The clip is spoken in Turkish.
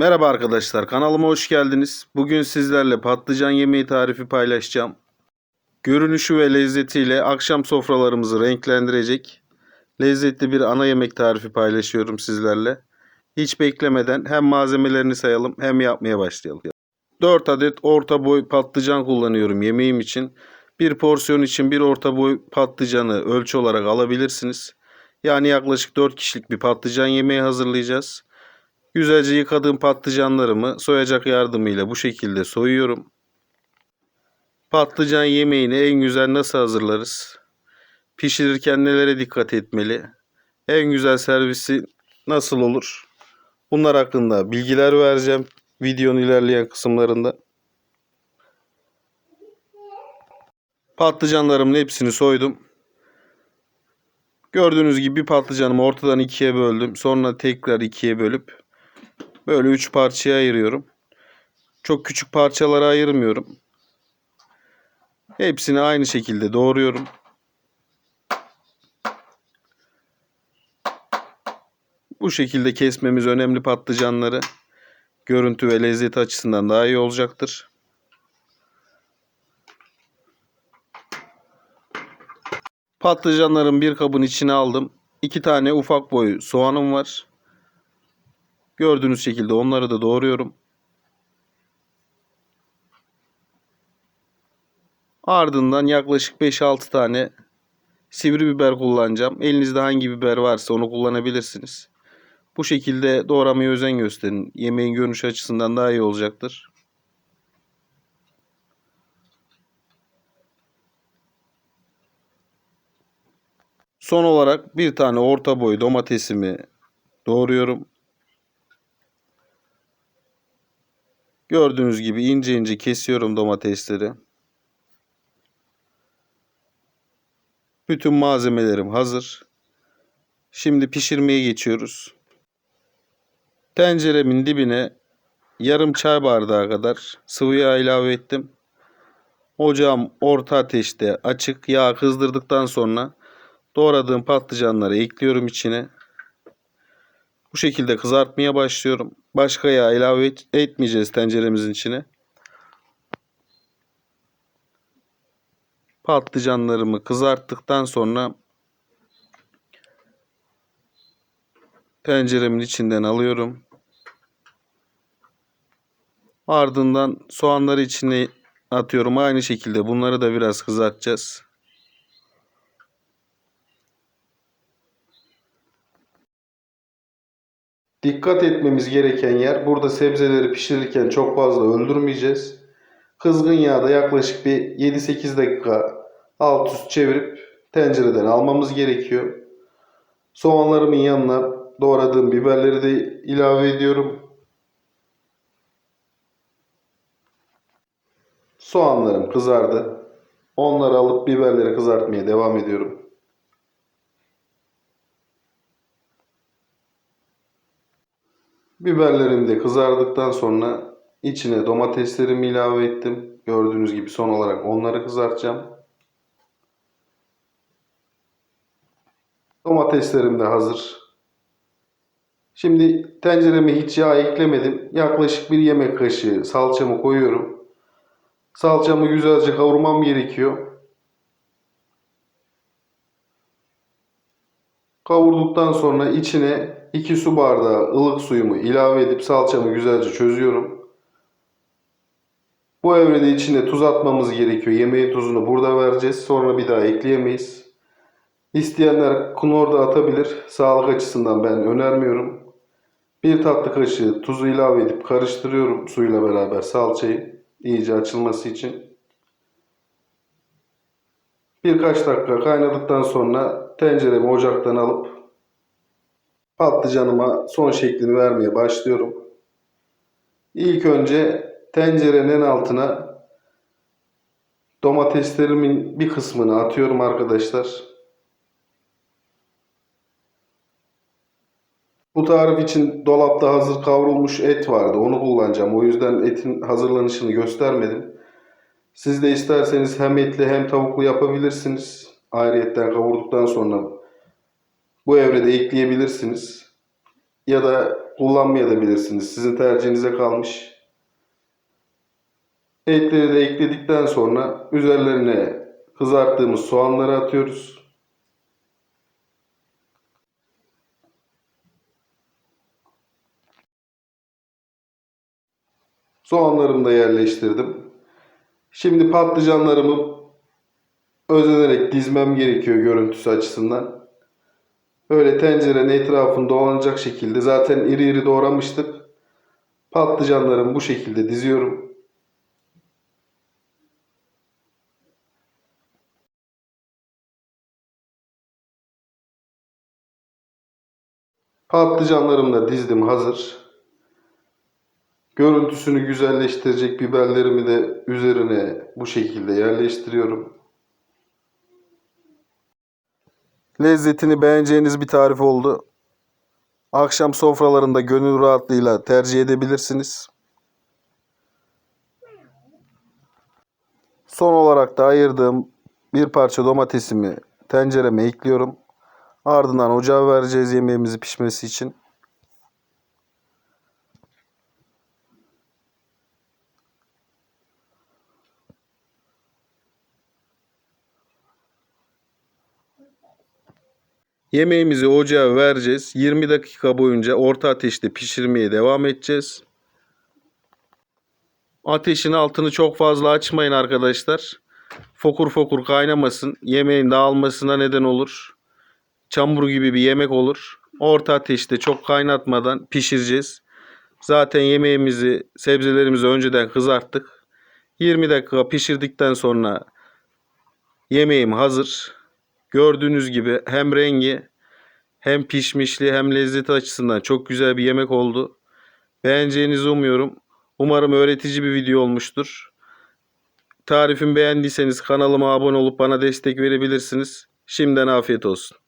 Merhaba arkadaşlar, kanalıma hoş geldiniz. Bugün sizlerle patlıcan yemeği tarifi paylaşacağım. Görünüşü ve lezzetiyle akşam sofralarımızı renklendirecek lezzetli bir ana yemek tarifi paylaşıyorum sizlerle. Hiç beklemeden hem malzemelerini sayalım hem yapmaya başlayalım. 4 adet orta boy patlıcan kullanıyorum yemeğim için. Bir porsiyon için bir orta boy patlıcanı ölçü olarak alabilirsiniz. Yani yaklaşık 4 kişilik bir patlıcan yemeği hazırlayacağız. Güzelce yıkadığım patlıcanlarımı soyacak yardımıyla bu şekilde soyuyorum. Patlıcan yemeğini en güzel nasıl hazırlarız? Pişirirken nelere dikkat etmeli? En güzel servisi nasıl olur? Bunlar hakkında bilgiler vereceğim videonun ilerleyen kısımlarında. Patlıcanlarımın hepsini soydum. Gördüğünüz gibi patlıcanımı ortadan ikiye böldüm. Sonra tekrar ikiye bölüp Böyle üç parçaya ayırıyorum. Çok küçük parçalara ayırmıyorum. Hepsini aynı şekilde doğruyorum. Bu şekilde kesmemiz önemli patlıcanları. Görüntü ve lezzet açısından daha iyi olacaktır. Patlıcanların bir kabın içine aldım. İki tane ufak boy soğanım var. Gördüğünüz şekilde onları da doğruyorum. Ardından yaklaşık 5-6 tane sivri biber kullanacağım. Elinizde hangi biber varsa onu kullanabilirsiniz. Bu şekilde doğramaya özen gösterin. Yemeğin görünüş açısından daha iyi olacaktır. Son olarak bir tane orta boy domatesimi doğruyorum. Gördüğünüz gibi ince ince kesiyorum domatesleri. Bütün malzemelerim hazır. Şimdi pişirmeye geçiyoruz. Tenceremin dibine yarım çay bardağı kadar sıvı yağ ilave ettim. Ocağım orta ateşte açık yağ kızdırdıktan sonra doğradığım patlıcanları ekliyorum içine. Bu şekilde kızartmaya başlıyorum. Başka yağ ilave et, etmeyeceğiz tenceremizin içine. Patlıcanlarımı kızarttıktan sonra tenceremin içinden alıyorum. Ardından soğanları içine atıyorum. Aynı şekilde bunları da biraz kızartacağız. Dikkat etmemiz gereken yer burada sebzeleri pişirirken çok fazla öldürmeyeceğiz. Kızgın yağda yaklaşık bir 7-8 dakika alt üst çevirip tencereden almamız gerekiyor. Soğanlarımın yanına doğradığım biberleri de ilave ediyorum. Soğanlarım kızardı. Onları alıp biberleri kızartmaya devam ediyorum. Biberlerim de kızardıktan sonra içine domateslerimi ilave ettim. Gördüğünüz gibi son olarak onları kızartacağım. Domateslerim de hazır. Şimdi tencereme hiç yağ eklemedim. Yaklaşık bir yemek kaşığı salçamı koyuyorum. Salçamı güzelce kavurmam gerekiyor. Kavurduktan sonra içine 2 su bardağı ılık suyumu ilave edip salçamı güzelce çözüyorum. Bu evrede içine tuz atmamız gerekiyor. Yemeğin tuzunu burada vereceğiz. Sonra bir daha ekleyemeyiz. İsteyenler knor da atabilir. Sağlık açısından ben önermiyorum. Bir tatlı kaşığı tuzu ilave edip karıştırıyorum suyla beraber salçayı iyice açılması için. Birkaç dakika kaynadıktan sonra tenceremi ocaktan alıp patlıcanıma son şeklini vermeye başlıyorum. İlk önce tencerenin altına domateslerimin bir kısmını atıyorum arkadaşlar. Bu tarif için dolapta hazır kavrulmuş et vardı. Onu kullanacağım. O yüzden etin hazırlanışını göstermedim. Siz de isterseniz hem etli hem tavuklu yapabilirsiniz. Ayrıyetten kavurduktan sonra bu evrede ekleyebilirsiniz. Ya da kullanmayabilirsiniz. Sizin tercihinize kalmış. Etleri de ekledikten sonra üzerlerine kızarttığımız soğanları atıyoruz. Soğanlarımı da yerleştirdim. Şimdi patlıcanlarımı özenerek dizmem gerekiyor görüntüsü açısından. Öyle tencerenin etrafını dolanacak şekilde zaten iri iri doğramıştık. Patlıcanlarımı bu şekilde diziyorum. Patlıcanlarımı da dizdim hazır. Görüntüsünü güzelleştirecek biberlerimi de üzerine bu şekilde yerleştiriyorum. Lezzetini beğeneceğiniz bir tarif oldu. Akşam sofralarında gönül rahatlığıyla tercih edebilirsiniz. Son olarak da ayırdığım bir parça domatesimi tencereme ekliyorum. Ardından ocağa vereceğiz yemeğimizi pişmesi için. Yemeğimizi ocağa vereceğiz. 20 dakika boyunca orta ateşte pişirmeye devam edeceğiz. Ateşin altını çok fazla açmayın arkadaşlar. Fokur fokur kaynamasın. Yemeğin dağılmasına neden olur. Çamur gibi bir yemek olur. Orta ateşte çok kaynatmadan pişireceğiz. Zaten yemeğimizi, sebzelerimizi önceden kızarttık. 20 dakika pişirdikten sonra yemeğim hazır. Gördüğünüz gibi hem rengi hem pişmişliği hem lezzeti açısından çok güzel bir yemek oldu. Beğeneceğinizi umuyorum. Umarım öğretici bir video olmuştur. Tarifimi beğendiyseniz kanalıma abone olup bana destek verebilirsiniz. Şimdiden afiyet olsun.